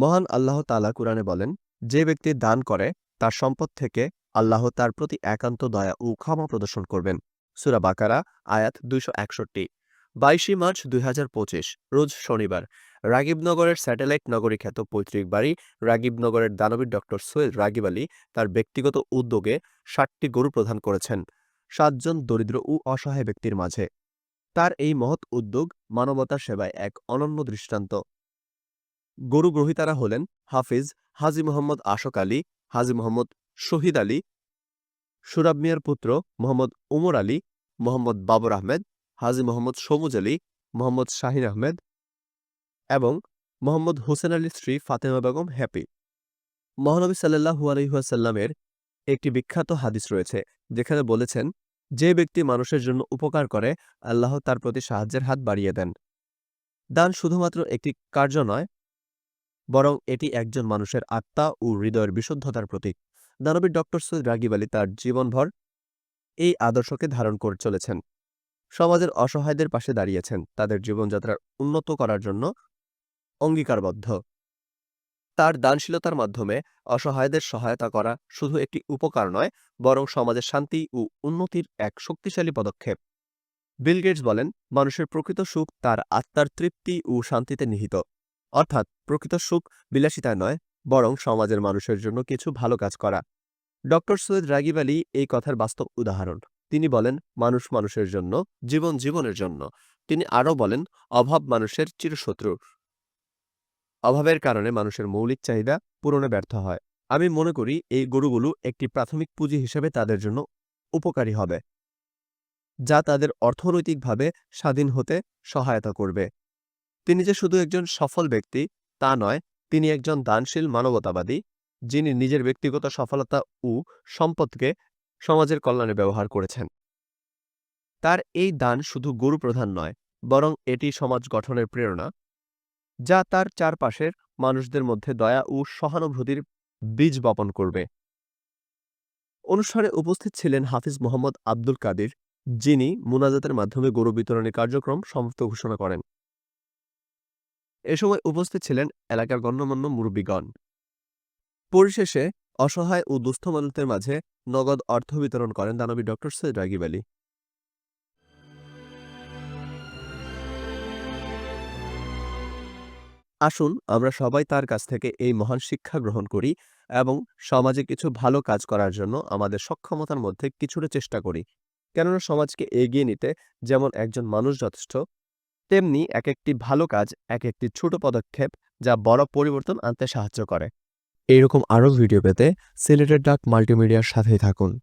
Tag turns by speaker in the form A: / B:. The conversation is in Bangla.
A: মহান আল্লাহ তাআলা কুরআনে বলেন, যে ব্যক্তি দান করে, তার সম্পদ থেকে আল্লাহ তার প্রতি একান্ত দয়া ও ক্ষমা প্রদর্শন করবেন। সুরা বাকারা, আয়াত দুইশো একষট্টি। বাইশে মার্চ দুই হাজার পঁচিশ, রোজ শনিবার রাগিবনগরের স্যাটেলাইট নগরী খ্যাত পৈতৃক বাড়ি রাগিবনগরের দানবীর ডক্টর সৈয়দ রাগিব আলী তার ব্যক্তিগত উদ্যোগে ষাটটি গরু প্রদান করেছেন, সাতজন দরিদ্র ও অসহায় ব্যক্তির মাঝে। তার এই মহৎ উদ্যোগ মানবতার সেবায় এক অনন্য দৃষ্টান্ত। গরু গ্রহীতারা হলেন হাফিজ হাজী মোহাম্মদ আশক আলী, হাজী মোহাম্মদ শহীদ আলী, সুরাব মিয়ার পুত্র মোহাম্মদ উমর আলী, মোহাম্মদ বাবর আহমেদ, হাজী মোহাম্মদ সবুজ আলী, মোহাম্মদ শাহিন আহমেদ এবং মোহাম্মদ হোসেন আলীর স্ত্রী ফাতেমা বেগম হ্যাপি। মহানবী সাল্লাহু আলহিহাসাল্লামের একটি বিখ্যাত হাদিস রয়েছে, যেখানে বলেছেন, যে ব্যক্তি মানুষের জন্য উপকার করে, আল্লাহ তার প্রতি সাহায্যের হাত বাড়িয়ে দেন। দান শুধুমাত্র একটি কার্য নয় বরং এটি একজন মানুষের আত্মা ও হৃদয়ের বিশুদ্ধতার প্রতীক। দানবীর ডক্টর সৈয়দ রাগিব আলী তার জীবনভর এই আদর্শকে ধারণ করে চলেছেন। সমাজের অসহায়দের পাশে দাঁড়িয়েছেন। তাদের জীবনযাত্রার উন্নত করার জন্য অঙ্গীকারবদ্ধ। তার দানশীলতার মাধ্যমে অসহায়দের সহায়তা করা শুধু একটি উপকার নয়, বরং সমাজের শান্তি ও উন্নতির এক শক্তিশালী পদক্ষেপ। বিল গেটস বলেন, মানুষের প্রকৃত সুখ তার আত্মার তৃপ্তি ও শান্তিতে নিহিত। অর্থাৎ প্রকৃত সুখ বিলাসিতা নয়, বরং সমাজের মানুষের জন্য কিছু ভালো কাজ করা। ডক্টর সৈয়দ রাগিব আলী এই কথার বাস্তব উদাহরণ। তিনি বলেন, মানুষ মানুষের জন্য, জীবন জীবনের জন্য। তিনি আরও বলেন, অভাব মানুষের চিরশত্রু। অভাবের কারণে মানুষের মৌলিক চাহিদা পূরণে ব্যর্থ হয়। আমি মনে করি, এই গরুগুলো একটি প্রাথমিক পুঁজি হিসেবে তাদের জন্য উপকারী হবে, যা তাদের অর্থনৈতিকভাবে স্বাধীন হতে সহায়তা করবে। তিনি যে শুধু একজন সফল ব্যক্তি, তা নয়, তিনি একজন দানশীল মানবতাবাদী, যিনি নিজের ব্যক্তিগত সফলতা ও সম্পদকে সমাজের কল্যাণে ব্যবহার করেছেন। তার এই দান শুধু গরু প্রধান নয়, বরং এটি সমাজ গঠনের প্রেরণা, যা তার চারপাশের মানুষদের মধ্যে দয়া ও সহানুভূতির বীজ বপন করবে। অনুষ্ঠানে উপস্থিত ছিলেন হাফিজ মোহাম্মদ আব্দুল কাদির, যিনি মুনাজাতের মাধ্যমে গরু বিতরণী কার্যক্রম সমাপ্ত ঘোষণা করেন। এ সময় উপস্থিত ছিলেন এলাকার গণ্যমান্য মুরব্বীগণ। পরিশেষে অসহায় ও দুস্থ মানুষদের মাঝে নগদ অর্থ বিতরণ করেন দানবী ডক্টর সৈয়দ রাগিব আলী। আসুন, আমরা সবাই তার কাছ থেকে এই মহান শিক্ষা গ্রহণ করি এবং সমাজে কিছু ভালো কাজ করার জন্য আমাদের সক্ষমতার মধ্যে কিছুটা চেষ্টা করি। কেননা সমাজকে এগিয়ে নিতে যেমন একজন মানুষ যথেষ্ট তেমনি এক একটি ভালো কাজ এক একটি ছোট পদক্ষেপ যা বড় পরিবর্তন আনতে সাহায্য করে। এইরকম আরও ভিডিও পেতে সিলেটের ডাক মাল্টিমিডিয়ার সাথেই থাকুন।